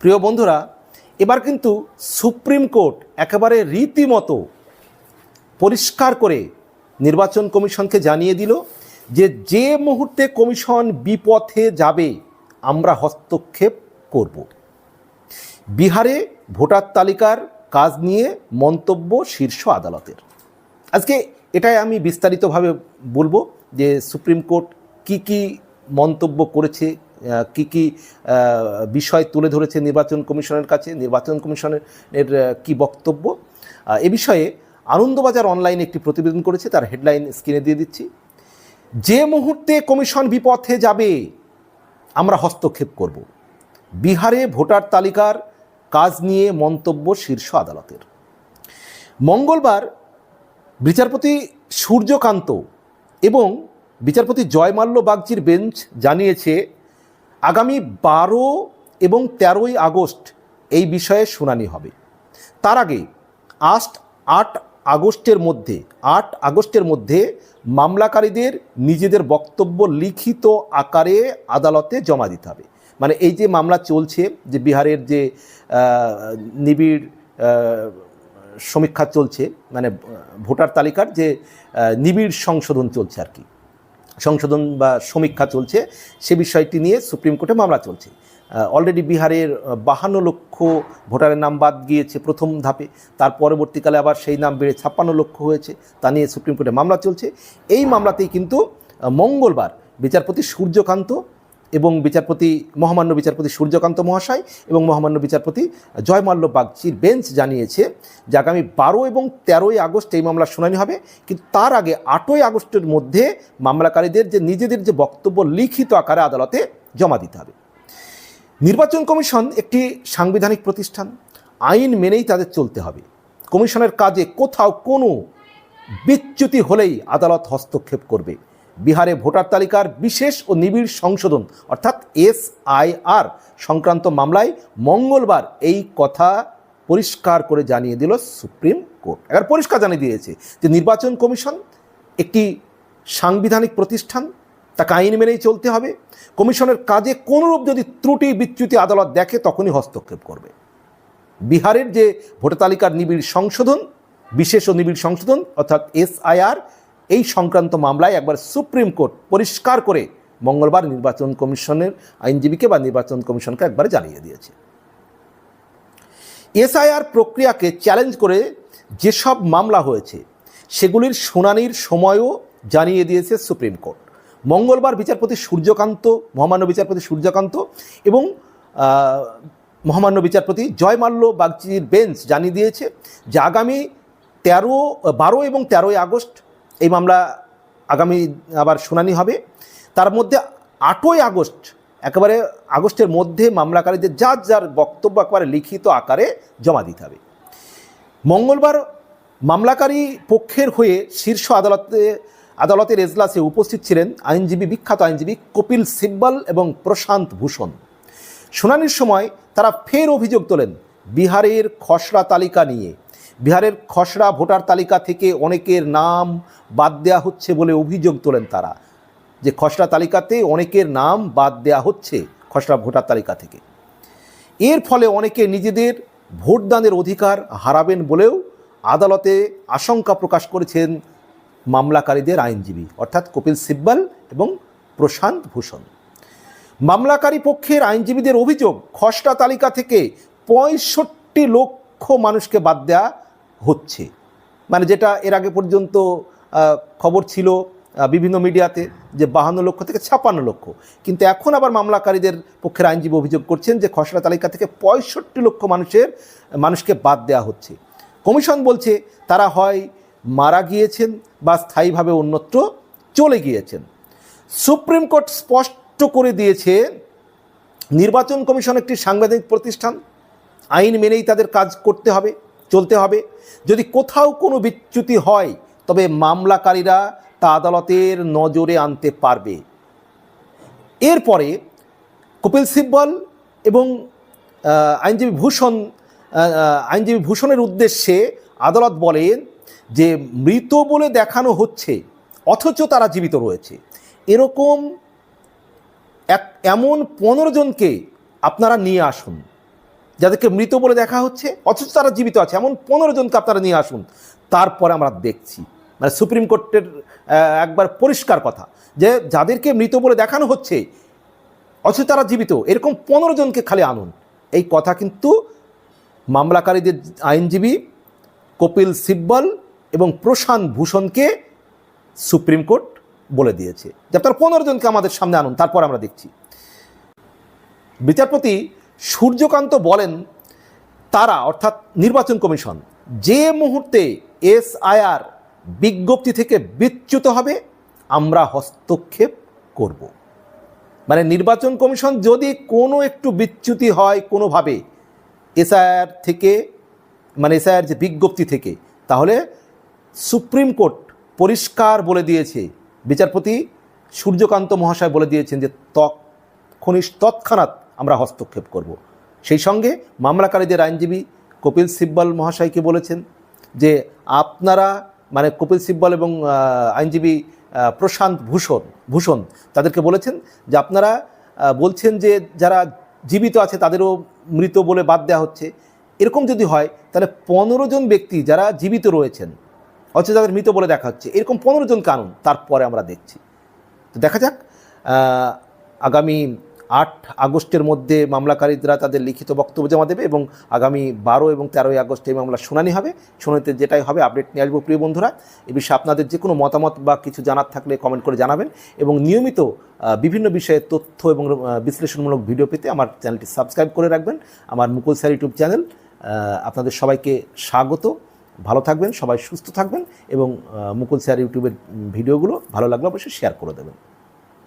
প্রিয় বন্ধুরা, এবার কিন্তু সুপ্রিম কোর্ট একেবারে রীতিমতো পরিষ্কার করে নির্বাচন কমিশনকে জানিয়ে দিল যে যে মুহূর্তে কমিশন বিপথে যাবে, আমরা হস্তক্ষেপ করব। বিহারে ভোটার তালিকার কাজ নিয়ে মন্তব্য শীর্ষ আদালতের। আজকে এটাই আমি বিস্তারিতভাবে বলব যে সুপ্রিম কোর্ট কি কি মন্তব্য করেছে কি কি বিষয় তুলে ধরেছে নির্বাচন কমিশনের কাছে, নির্বাচন কমিশনের কি বক্তব্য? এ বিষয়ে আনন্দবাজার অনলাইনে একটি প্রতিবেদন করেছে, তার হেডলাইন স্ক্রিনে দিয়ে দিচ্ছি। যে মুহূর্তে কমিশন বিপথে যাবে, আমরা হস্তক্ষেপ করব। বিহারে ভোটার তালিকার কাজ নিয়ে মন্তব্য শীর্ষ আদালতের। মঙ্গলবার বিচারপতি সূর্যকান্ত এবং বিচারপতি জয়মাল্য বাগচির বেঞ্চ জানিয়েছে আগামী বারো এবং তেরোই আগস্ট এই বিষয়ে শুনানি হবে। তার আগে আস্ট আট আগস্টের মধ্যে, আট আগস্টের মধ্যে মামলাকারীদের নিজেদের বক্তব্য লিখিত আকারে আদালতে জমা দিতে হবে। মানে এই যে মামলা চলছে, যে বিহারের যে নিবিড় সমীক্ষা চলছে মানে ভোটার তালিকার যে নিবিড় সংশোধন চলছে আর কি। সংশোধন বা সমীক্ষা চলছে, সে বিষয়টি নিয়ে সুপ্রিম কোর্টে মামলা চলছে। অলরেডি বিহারের বাহান্ন লক্ষ ভোটারের নাম বাদ গিয়েছে প্রথম ধাপে, তার পরবর্তীকালে আবার সেই নাম বেড়ে ছাপ্পান্ন লক্ষ হয়েছে, তা নিয়ে সুপ্রিম কোর্টে মামলা চলছে। এই মামলাতেই কিন্তু মঙ্গলবার বিচারপতি সূর্যকান্ত এবং বিচারপতি, মহামান্য বিচারপতি সূর্যকান্ত মহাশয় এবং মহামান্য বিচারপতি জয়মাল্য বাগচির বেঞ্চ জানিয়েছে যে আগামী বারো এবং তেরোই আগস্ট এই মামলার শুনানি হবে। কিন্তু তার আগে আটই আগস্টের মধ্যে মামলাকারীদের যে নিজেদের যে বক্তব্য লিখিত আকারে আদালতে জমা দিতে হবে। নির্বাচন কমিশন একটি সাংবিধানিক প্রতিষ্ঠান। আইন মেনেই তাদের চলতে হবে। কমিশনের কাজে কোথাও কোনো বিচ্যুতি হলেই আদালত হস্তক্ষেপ করবে। বিহারে ভোটার তালিকার বিশেষ ও নিবিড় সংশোধন, অর্থাৎ এসআইআর সংক্রান্ত মামলায় মঙ্গলবার এই কথা পরিষ্কার করে জানিয়ে দিল সুপ্রিম কোর্ট। এবার পরিষ্কার জানিয়ে দিয়েছে যে নির্বাচন কমিশন একটি সাংবিধানিক প্রতিষ্ঠান তাকে আইন মেনেই চলতে হবে। কমিশনের কাজে কোনোরূপ যদি ত্রুটি বিচ্যুতি আদালত দেখে, তখনই হস্তক্ষেপ করবে। বিহারের যে ভোটার তালিকার নিবিড় সংশোধন, বিশেষ ও নিবিড় সংশোধন, অর্থাৎ এসআইআর এই সংক্রান্ত মামলায় একবার সুপ্রিম কোর্ট পরিষ্কার করে মঙ্গলবার নির্বাচন কমিশনের আইনজীবীকে বা নির্বাচন কমিশনকে একবার জানিয়ে দিয়েছে। এসআইআর প্রক্রিয়াকে চ্যালেঞ্জ করে যেসব মামলা হয়েছে, সেগুলির শুনানির সময়ও জানিয়ে দিয়েছে সুপ্রিম কোর্ট। মঙ্গলবার বিচারপতি সূর্যকান্ত, মহামান্য বিচারপতি সূর্যকান্ত এবং মহামান্য বিচারপতি জয়মাল্য বাগচির বেঞ্চ জানিয়ে দিয়েছে যে আগামী তেরো, বারো এবং তেরোই আগস্ট এই মামলা আগামী আবার শুনানি হবে। তার মধ্যে আটই আগস্ট, একেবারে আগস্টের মধ্যে মামলাকারীদের যার যার বক্তব্য একেবারে লিখিত আকারে জমা দিতে হবে। মঙ্গলবার মামলাকারী পক্ষের হয়ে শীর্ষ আদালতে, আদালতের এজলাসে উপস্থিত ছিলেন আইনজীবী, বিখ্যাত আইনজীবী কপিল সিব্বল এবং প্রশান্ত ভূষণ। শুনানির সময় তারা ফের অভিযোগ তোলেন, বিহারের খসড়া তালিকা নিয়ে। বিহারের খসড়া ভোটার তালিকা থেকে অনেকের নাম বাদ দেওয়া হচ্ছে বলে অভিযোগ তোলেন তারা। যে খসড়া তালিকাতে অনেকের নাম বাদ দেওয়া হচ্ছে খসড়া ভোটার তালিকা থেকে। এর ফলে অনেকে নিজেদের ভোটদানের অধিকার হারাবেন বলেও আদালতে আশঙ্কা প্রকাশ করেছেন মামলাকারীদের আইনজীবী, অর্থাৎ কপিল সিব্বল এবং প্রশান্ত ভূষণ। মামলাকারী পক্ষের আইনজীবীদের অভিযোগ, খসড়া তালিকা থেকে পঁয়ষট্টি লক্ষ মানুষকে বাদ দেওয়া হচ্ছে। মানে যেটা এর আগে পর্যন্ত খবর ছিল বিভিন্ন মিডিয়াতে যে বাহান্ন লক্ষ থেকে ছাপান্ন লক্ষ। কিন্তু এখন আবার মামলাকারীদের পক্ষের আইনজীবী অভিযোগ করছেন যে খসড়া তালিকা থেকে পঁয়ষট্টি লক্ষ মানুষের, মানুষকে বাদ দেওয়া হচ্ছে। কমিশন বলছে তারা হয় মারা গিয়েছেন বা স্থায়ীভাবে অন্যত্র চলে গিয়েছেন। সুপ্রিম কোর্ট স্পষ্ট করে দিয়েছে, নির্বাচন কমিশন একটি সাংবিধানিক প্রতিষ্ঠান, আইন মেনেই তাদের কাজ করতে হবে। চলতে হবে। যদি কোথাও কোনো বিচ্যুতি হয়, তবে মামলাকারীরা তা আদালতের নজরে আনতে পারবে। এরপরে কপিল সিব্বল এবং আইনজীবী ভূষণ আইনজীবী ভূষণের উদ্দেশ্যে আদালত বলেন যে মৃত বলে দেখানো হচ্ছে, অথচ তারা জীবিত রয়েছে। এরকম এক, এমন পনেরো জনকে আপনারা নিয়ে আসুন। যাদেরকে মৃত বলে দেখা হচ্ছে, অথচ তারা জীবিত আছে। এমন পনেরো জনকে আপনারা নিয়ে আসুন। তারপরে আমরা দেখছি। মানে সুপ্রিম কোর্টের একবার পরিষ্কার কথা, যে যাদেরকে মৃত বলে দেখানো হচ্ছে, অথচ তারা জীবিত, এরকম পনেরো জনকে খালি আনুন। এই কথা কিন্তু মামলাকারীদের আইনজীবী কপিল সিব্বল এবং প্রশান্ত ভূষণকে সুপ্রিম কোর্ট বলে দিয়েছে। যে আপনারা পনেরো জনকে আমাদের সামনে আনুন, তারপর আমরা দেখছি। বিচারপতি সূর্যকান্ত বলেন, তারা, অর্থাৎ নির্বাচন কমিশন, যে মুহূর্তে এসআইআর বিজ্ঞপ্তি থেকে বিচ্যুত হবে, আমরা হস্তক্ষেপ করব। মানে নির্বাচন কমিশন যদি কোনো একটু বিচ্যুতি হয় কোনোভাবে, এসআইআর থেকে মানে এসআইআর যে বিজ্ঞপ্তি থেকে, তাহলে সুপ্রিম কোর্ট পরিষ্কার বলে দিয়েছে, বিচারপতি সূর্যকান্ত মহাশয় বলে দিয়েছেন যে তৎক্ষণিক তৎক্ষণাৎ আমরা হস্তক্ষেপ করব। সেই সঙ্গে মামলাকারীদের আইনজীবী কপিল সিব্বল মহাশয়কে বলেছেন যে আপনারা মানে কপিল সিব্বল এবং আইনজীবী প্রশান্ত ভূষণ ভূষণ তাদেরকে বলেছেন যে আপনারা বলছেন যে যারা জীবিত আছে তাদেরও মৃত বলে বাদ দেওয়া হচ্ছে। এরকম যদি হয় তাহলে পনেরো জন ব্যক্তি যারা জীবিত রয়েছেন, অথচ তাদের মৃত বলে দেখা হচ্ছে, এরকম পনেরো জন কানুন তারপরে আমরা দেখছি। তো দেখা যাক আগামী আট আগস্টের মধ্যে মামলাকারীরা তাদের লিখিত বক্তব্য জমা দেবে এবং আগামী বারো এবং তেরোই আগস্ট এই মামলা শুনানি হবে। শুনানিতে যেটাই হবে, আপডেট নিয়ে আসব প্রিয় বন্ধুরা। এ বিষয়ে আপনাদের যে কোনো মতামত বা কিছু জানার থাকলে কমেন্ট করে জানাবেন এবং নিয়মিত বিভিন্ন বিষয়ে তথ্য এবং বিশ্লেষণমূলক ভিডিও পেতে আমার চ্যানেলটি সাবস্ক্রাইব করে রাখবেন। আমার মুকুল স্যার ইউটিউব চ্যানেল আপনাদের সবাইকে স্বাগত। ভালো থাকবেন, সবাই সুস্থ থাকবেন এবং মুকুল স্যার ইউটিউবের ভিডিওগুলো ভালো লাগলে অবশ্যই শেয়ার করে দেবেন।